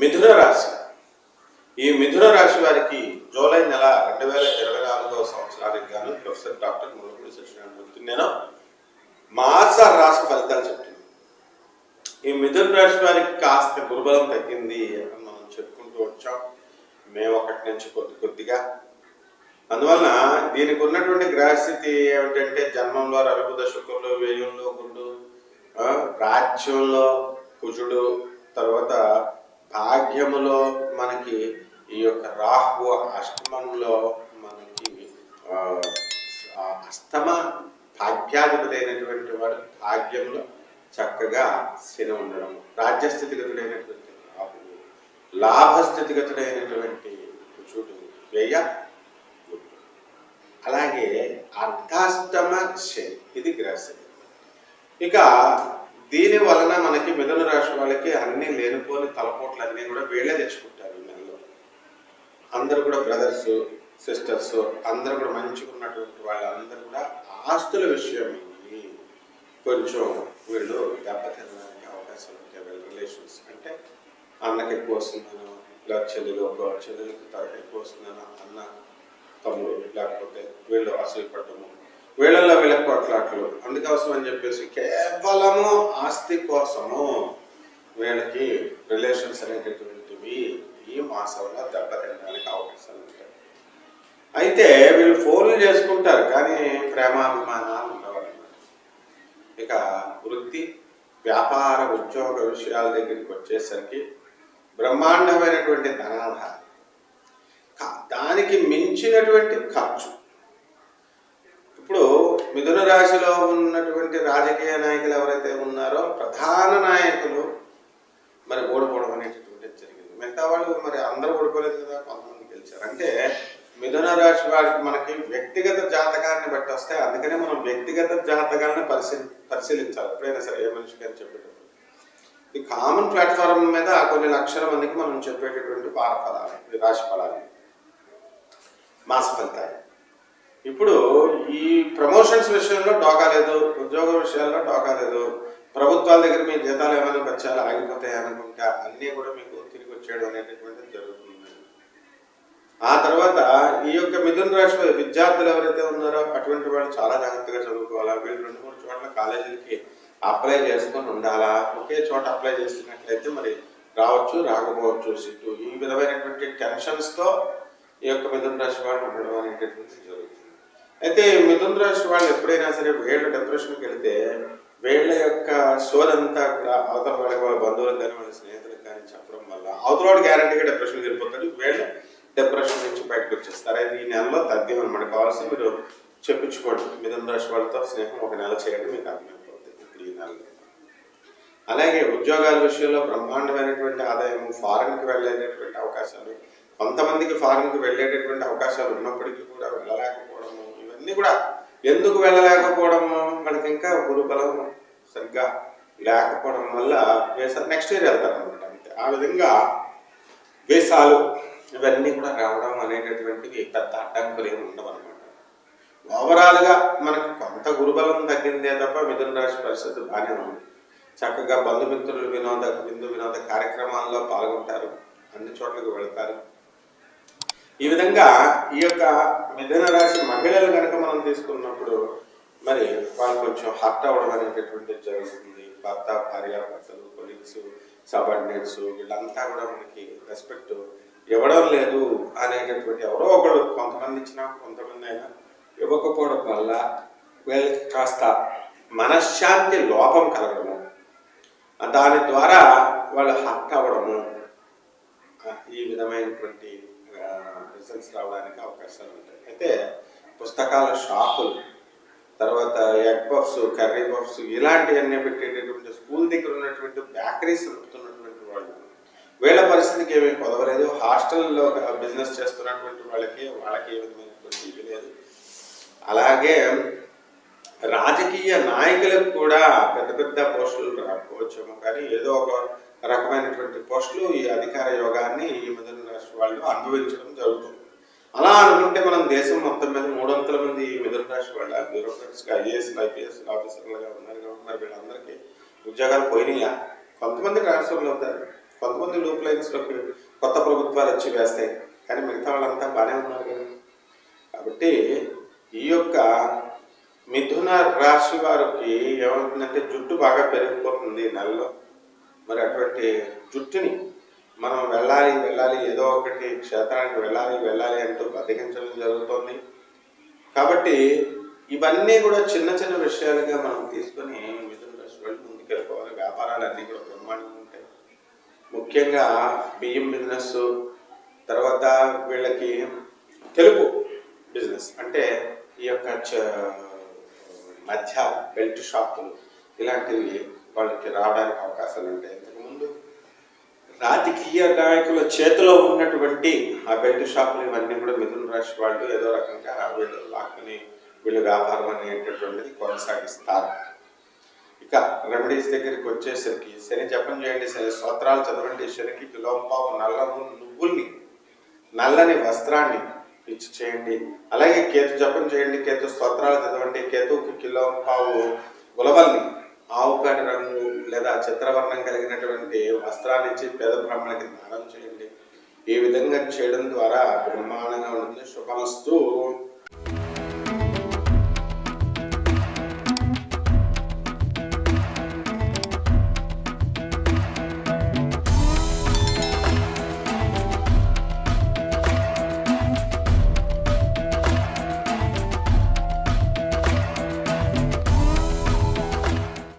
మిథున రాశి. ఈ మిథున రాశి వారికి జూలై నెల రెండు వేల ఇరవై నాలుగవ సంవత్సరానికి గాను ప్రొఫెసర్ డాక్టర్ మురళి సత్యనారాయణ నేను మాస రాశి ఫలితాలు చెప్తున్నాను. ఈ మిథున రాశి వారికి కాస్త గురుబలం తగ్గింది అని మనం చెప్పుకుంటూ వచ్చాం. మేము ఒకటి నుంచి కొద్ది కొద్దిగా. అందువలన దీనికి ఉన్నటువంటి గ్రహస్థితి ఏమిటంటే జన్మంలో రవిబుధ శుక్రుడు వేయుల్లో గురుడు రాజ్యంలో కుజుడు తర్వాత భాగ్యములో మనకి ఈ యొక్క రాహు అష్టమంలో మనకి అష్టమ భాగ్యాధిపతైనటువంటి వాడు భాగ్యంలో చక్కగా శని ఉండడం రాజ్యస్థితిగతుడైనటువంటి రాహువు లాభస్థితిగతుడైనటువంటి చూడు వ్యయ అలాగే అర్ధాష్టమ శని ఇది గ్రహస్థితి. ఇక దీని వలన మనకి మిథున రాశి వాళ్ళకి అన్ని లేనిపోని తలపోట్లు అన్నీ కూడా వీళ్ళే తెచ్చుకుంటారు ఈ నెలలో. అందరు కూడా బ్రదర్స్ సిస్టర్స్ అందరూ కూడా మంచిగా ఉన్నటువంటి వాళ్ళందరూ కూడా ఆస్తుల విషయం కొంచెం వీళ్ళు దెబ్బతినడానికి అవకాశం ఉంటాయి వీళ్ళ రిలేషన్స్ అంటే అన్నకి ఎక్కువ వస్తుందనో లేదా చెల్లెలు ఒక చెల్లెలకి ఎక్కువ వస్తుందనో అన్న తమ్ముడు లేకపోతే వీళ్ళు అసలు అసూయపడటము వీళ్ళల్లో వీళ్ళకి కొట్లాట్లు. అందుకోసం అని చెప్పేసి కేవలము ఆస్తి కోసము వీళ్ళకి రిలేషన్స్ అనేటటువంటివి ఈ మాసంలో దెబ్బతినడానికి అవకాశం ఉంటాయి అయితే వీళ్ళు ఫోన్లు చేసుకుంటారు కానీ ప్రేమాభిమానాలు ఉండవన్నమాట. ఇక వృత్తి వ్యాపార ఉద్యోగ విషయాల దగ్గరికి వచ్చేసరికి బ్రహ్మాండమైనటువంటి ధనాధారం. దానికి మించినటువంటి ఖర్చు. మిథున రాశిలో ఉన్నటువంటి రాజకీయ నాయకులు ఎవరైతే ఉన్నారో ప్రధాన నాయకులు మరి ఓడిపోవడం అనేటటువంటిది జరిగింది. మిగతా వాళ్ళు మరి అందరూ ఓడిపోలేదు కదా కొంతమంది గెలిచారు. అంటే మిథున రాశి వారికి మనకి వ్యక్తిగత జాతకాన్ని బట్టి వస్తే అందుకనే మనం వ్యక్తిగత జాతకాలను పరిశీలి పరిశీలించాలి. ఎప్పుడైనా సరే ఏ మనిషికి అని చెప్పేటప్పుడు. ఈ కామన్ ప్లాట్ఫామ్ మీద కొన్ని లక్షల మందికి మనం చెప్పేటటువంటి వార ఫలాలు రాశి ఫలాలు. మాస ఫలితాలు. ఇప్పుడు ఈ ప్రమోషన్స్ విషయంలో డోకా లేదు ఉద్యోగ విషయాల్లో డోకా లేదు ప్రభుత్వాల దగ్గర మీ జీతాలు ఏమైనా పెంచాలి ఆగిపోతాయి అనుకుంటా అన్నీ కూడా మీకు తిరిగి వచ్చేయడం అనేటటువంటిది జరుగుతుంది. ఆ తర్వాత ఈ యొక్క మిథున రాశి విద్యార్థులు ఎవరైతే ఉన్నారో అటువంటి వాళ్ళు చాలా జాగ్రత్తగా చదువుకోవాలా? వీళ్ళు రెండు మూడు చోట్ల కాలేజీలకి అప్లై చేసుకొని ఉండాలా? ఒకే చోట అప్లై చేస్తున్నట్లయితే మరి రావచ్చు రాకపోవచ్చు సీటు ఈ విధమైనటువంటి టెన్షన్స్తో ఈ యొక్క మిథున రాశి వాళ్ళు ఉండడం అనేటటువంటిది జరుగుతుంది. అయితే మిథున రాశి వాళ్ళు ఎప్పుడైనా సరే వీళ్ళ డిప్రెషన్కి వెళ్తే వీళ్ళ యొక్క సోదంతా కూడా అవతల వాళ్ళకి వాళ్ళ బంధువులకు కానీ వాళ్ళ స్నేహితులకు కానీ చెప్పడం వల్ల అవతల వాడు గ్యారంటీగా డిప్రెషన్కి వెళ్ళిపోతాడు వీళ్ళ డిప్రెషన్ నుంచి బయటకు వచ్చేస్తారు. అయితే ఈ నెలలో తగ్గం అనమాట కావాల్సి మీరు చెప్పించుకోండి. మిథున రాశి వాళ్ళతో స్నేహం ఒక నెల చేయండి మీకు అర్థమైపోతుంది. ఇప్పుడు ఈ నెలలో. అలాగే ఉద్యోగాల విషయంలో బ్రహ్మాండమైనటువంటి ఆదాయం ఫారెన్కి వెళ్ళేటటువంటి అవకాశాలు కొంతమందికి ఫారెన్కి వెళ్ళేటటువంటి అవకాశాలు ఉన్నప్పటికీ కూడా వెళ్ళాలి. ఇది కూడా ఎందుకు వెళ్ళలేకపోవడము మనకి ఇంకా గురుబలం సరిగ్గా లేకపోవడం వల్ల వేసా నెక్స్ట్ ఇయర్ వెళ్తారు అనమాట అంతే. ఆ విధంగా వేసాలు ఇవన్నీ కూడా రావడం అనేటటువంటివి పెద్ద అడ్డంకులు ఏమి ఉండవు అనమాట ఓవరాల్గా మనకు కొంత గురుబలం తగ్గిందే తప్ప మిథున రాశి పరిస్థితి బాగానే ఉంది చక్కగా బంధుమిత్రులు వినోద విందు వినోద కార్యక్రమాల్లో పాల్గొంటారు. అన్ని చోట్లకు వెళ్తారు. ఈ విధంగా ఈ యొక్క మిథున రాశి మహిళలు కనుక మనం తీసుకున్నప్పుడు మరి వాళ్ళు కొంచెం హర్ట్ అవ్వడం అనేటటువంటిది జరుగుతుంది. భర్త భార్య భర్తలు కొలీగ్స్ సబార్డినేట్స్ వీళ్ళంతా కూడా మనకి రెస్పెక్ట్ ఇవ్వడం లేదు అనేటటువంటి ఎవరో ఒకడు కొంతమంది ఇచ్చినా కొంతమంది అయినా ఇవ్వకపోవడం వల్ల వీళ్ళకి కాస్త మనశ్శాంతి లోపం కలగడము. దాని ద్వారా వాళ్ళు హర్ట్ అవ్వడము. ఈ విధమైనటువంటి రిజల్ట్స్ రావడానికి అవకాశాలు ఉంటాయి. అయితే పుస్తకాల షాపులు తర్వాత ఎగ్ పఫ్స్ కర్రీ పఫ్స్ ఇలాంటివన్నీ పెట్టేటటువంటి స్కూల్ దగ్గర ఉన్నటువంటి బేకరీస్ నడుపుతున్నటువంటి వాళ్ళు వీళ్ళ పరిస్థితికి ఏమీ కొదవలేదు. హాస్టల్లో బిజినెస్ చేస్తున్నటువంటి వాళ్ళకి వాళ్ళకి ఏ విధమైనటువంటి ఇది లేదు. అలాగే రాజకీయ నాయకులకు కూడా పెద్ద పెద్ద పోస్టులు రాకపోవచ్చేమో కానీ ఏదో ఒక రకమైనటువంటి పోస్టులు ఈ అధికార యోగాన్ని ఈ మిథున రాశి వాళ్ళు అనుభవించడం జరుగుతుంది. అలా అనుకుంటే మనం దేశం మొత్తం మీద మూడు వందల మంది మిడిల్ క్లాస్ వాళ్ళ బ్యూరోక్రాట్స్ ఐఏఎస్ ఐపీఎస్ ఆఫీసర్లుగా ఉన్నారు కాబట్టి మరి వీళ్ళందరికీ ఉద్యోగాలు పోయినాయా? కొంతమంది ట్రాన్స్ఫర్లు అవుతారు. కొంతమంది లూప్ లైన్స్లోకి కొత్త ప్రభుత్వాలు వచ్చి వేస్తాయి. కానీ మిగతా వాళ్ళంతా బాగానే ఉన్నారు కదా. కాబట్టి ఈ యొక్క మిథున రాశి వారికి ఏమవుతుందంటే జుట్టు బాగా పెరిగిపోతుంది నెలలో. మరి అటువంటి జుట్టుని మనం వెళ్ళాలి వెళ్ళాలి ఏదో ఒకటి క్షేత్రానికి వెళ్ళాలి వెళ్ళాలి అంటూ బతికించడం జరుగుతుంది. కాబట్టి ఇవన్నీ కూడా చిన్న చిన్న విషయాలుగా మనం తీసుకొని మిథున రాశి వాళ్ళు ముందుకెళ్ళిపోవాలి. వ్యాపారాలు అన్నీ కూడా బ్రహ్మాండంగా ఉంటాయి. ముఖ్యంగా బియ్యం బిజినెస్ తర్వాత వీళ్ళకి తెలుగు బిజినెస్ అంటే ఈ యొక్క చ- మధ్య బెల్ట్ షాపులు ఇలాంటివి వాళ్ళకి రావడానికి అవకాశాలు ఉంటాయి. రాజకీయ నాయకుల చేతిలో ఉన్నటువంటి ఆ బెల్ట్ షాపులు ఇవన్నీ కూడా మిథున రాశి వాళ్ళు ఏదో రకంగా వీళ్ళు లాక్కుని వీళ్ళు వ్యాపారం అనేటటువంటిది కొనసాగిస్తారు. ఇక రెమెడీస్ దగ్గరికి వచ్చేసరికి శని జపం చేయండి శని స్తోత్రాలు చదవండి శనికి కిలోంపావు నల్లము నువ్వుల్ని నల్లని వస్త్రాన్ని ఇచ్చి చేయండి. అలాగే కేతు జపం చేయండి కేతు స్తోత్రాలు చదవండి కేతువుకి కిలోంపావు గులవల్ని ఆవుకాటి రంగు లేదా చిత్రవర్ణం కలిగినటువంటి వస్త్రాన్ని ఇచ్చి పేద బ్రాహ్మణులకి దానం చేయండి. ఈ విధంగా చేయడం ద్వారా బ్రహ్మాండంగా ఉంటుంది. శుభమస్తు.